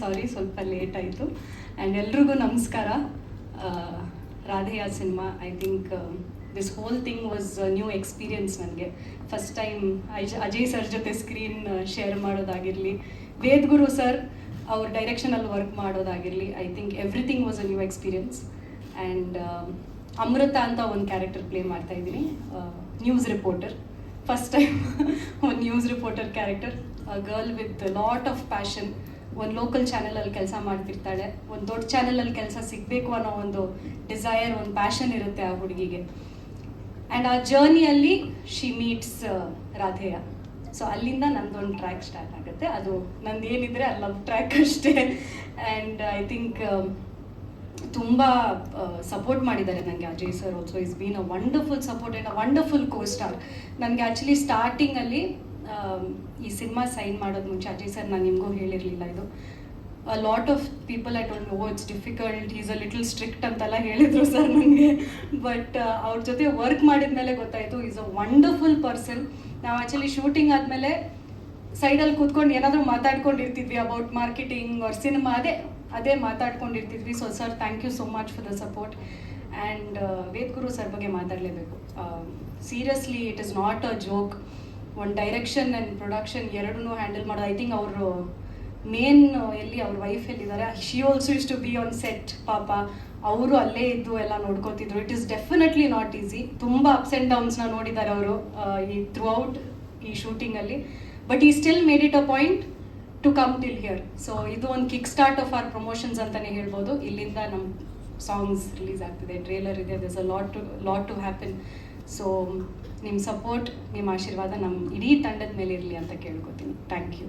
ಸಾರಿ ಸ್ವಲ್ಪ ಲೇಟ್ ಆಯಿತು. ಆ್ಯಂಡ್ ಎಲ್ರಿಗೂ ನಮಸ್ಕಾರ. Radheya cinema I think this whole thing was new experience ನನಗೆ. ಫಸ್ಟ್ ಟೈಮ್ ಅಜಯ್ ಸರ್ ಜೊತೆ ಸ್ಕ್ರೀನ್ ಶೇರ್ ಮಾಡೋದಾಗಿರಲಿ. ವೇದ್ಗುರು ಸರ್ ಅವ್ರ ಡೈರೆಕ್ಷನಲ್ಲಿ work ಮಾಡೋದಾಗಿರಲಿ. I think everything was a new experience and Amrutha ಅಂತ ಒಂದು ಕ್ಯಾರೆಕ್ಟರ್ ಪ್ಲೇ ಮಾಡ್ತಾ ಇದ್ದೀನಿ. ನ್ಯೂಸ್ ರಿಪೋರ್ಟರ್ ಫಸ್ಟ್ ಟೈಮ್ ಒಂದು news reporter character girl with lot of passion ಒಂದು ಲೋಕಲ್ ಚಾನಲಲ್ಲಿ ಕೆಲಸ ಮಾಡ್ತಿರ್ತಾಳೆ, ಒಂದು ದೊಡ್ಡ ಚಾನಲಲ್ಲಿ ಕೆಲಸ ಸಿಗಬೇಕು ಅನ್ನೋ ಒಂದು ಡಿಸೈರ್ ಒಂದು ಪ್ಯಾಷನ್ ಇರುತ್ತೆ ಆ ಹುಡುಗಿಗೆ. ಆ್ಯಂಡ್ ಆ ಜರ್ನಿಯಲ್ಲಿ ಶಿ ಮೀಟ್ಸ್ ರಾಧೆಯ. ಸೊ ಅಲ್ಲಿಂದ ನಂದೊಂದು ಟ್ರ್ಯಾಕ್ ಸ್ಟಾರ್ಟ್ ಆಗುತ್ತೆ. ಅದು ನಂದು ಏನಿದ್ರೆ ಆ ಲವ್ ಟ್ರ್ಯಾಕ್ ಅಷ್ಟೇ. ಆ್ಯಂಡ್ ಐ ಥಿಂಕ್ ತುಂಬ ಸಪೋರ್ಟ್ ಮಾಡಿದ್ದಾರೆ ನನಗೆ Ajay sir also is been a wonderful support and a wonderful co star ನನಗೆ ಆ್ಯಕ್ಚುಲಿ ಸ್ಟಾರ್ಟಿಂಗಲ್ಲಿ ಈ ಸಿನಿಮಾ ಸೈನ್ ಮಾಡೋದು ಮುಂಚೆ, ಅಜಯ್ ಸರ್, ನಾನು ನಿಮಗೂ ಹೇಳಿರಲಿಲ್ಲ ಇದು. Lot of people I don't know it's difficult is a little strict ಅಂತೆಲ್ಲ ಹೇಳಿದರು ಸರ್ ನನಗೆ ಬಟ್ ಅವ್ರ ಜೊತೆ ವರ್ಕ್ ಮಾಡಿದ ಮೇಲೆ ಗೊತ್ತಾಯಿತು ಈಸ್ ಅ ವಂಡರ್ಫುಲ್ ಪರ್ಸನ್ ನಾವು ಆ್ಯಕ್ಚುಲಿ ಶೂಟಿಂಗ್ ಆದಮೇಲೆ ಸೈಡಲ್ಲಿ ಕೂತ್ಕೊಂಡು ಏನಾದರೂ ಮಾತಾಡ್ಕೊಂಡಿರ್ತಿದ್ವಿ ಅಬೌಟ್ ಮಾರ್ಕೆಟಿಂಗ್ ಅವ್ರ ಸಿನಿಮಾ ಅದೇ ಅದೇ ಮಾತಾಡ್ಕೊಂಡಿರ್ತಿದ್ವಿ. So sir thank you so much for the support and Vedguru sir ಬಗ್ಗೆ ಮಾತಾಡಲೇಬೇಕು. Seriously it is not a joke ಒಂದು ಡೈರೆಕ್ಷನ್ ಆ್ಯಂಡ್ ಪ್ರೊಡಕ್ಷನ್ ಎರಡನ್ನೂ ಹ್ಯಾಂಡಲ್ ಮಾಡೋದು. ಐ ಥಿಂಕ್ ಅವರು ಮೇನ್ ಎಲ್ಲಿ ಅವ್ರ ವೈಫ್ ಎಲ್ಲಿದ್ದಾರೆ she also is to be on set ಪಾಪ. ಅವರು ಅಲ್ಲೇ ಇದ್ದು ಎಲ್ಲ ನೋಡ್ಕೋತಿದ್ರು. It is definitely not easy ತುಂಬ ಅಪ್ಸ್ ಆ್ಯಂಡ್ ಡೌನ್ಸ್ನ ನೋಡಿದ್ದಾರೆ ಅವರು ಈ ಥ್ರೂ ಔಟ್ ಈ ಶೂಟಿಂಗಲ್ಲಿ ಬಟ್ ಈ still made it a point to come till here so ಇದು ಒಂದು kick start of our promotions ಅಂತಲೇ ಹೇಳ್ಬೋದು. ಇಲ್ಲಿಂದ ನಮ್ಮ ಸಾಂಗ್ಸ್ ರಿಲೀಸ್ ಆಗ್ತಿದೆ. ಟ್ರೇಲರ್ ಇದೆ. This a lot to lot to happen so ನಿಮ್ಮ ಸಪೋರ್ಟ್ ನಿಮ್ಮ ಆಶೀರ್ವಾದ ನಮ್ಮ ಇಡೀ ತಂಡದ ಮೇಲೆ ಇರಲಿ ಅಂತ ಕೇಳ್ಕೊತೀನಿ. Thank you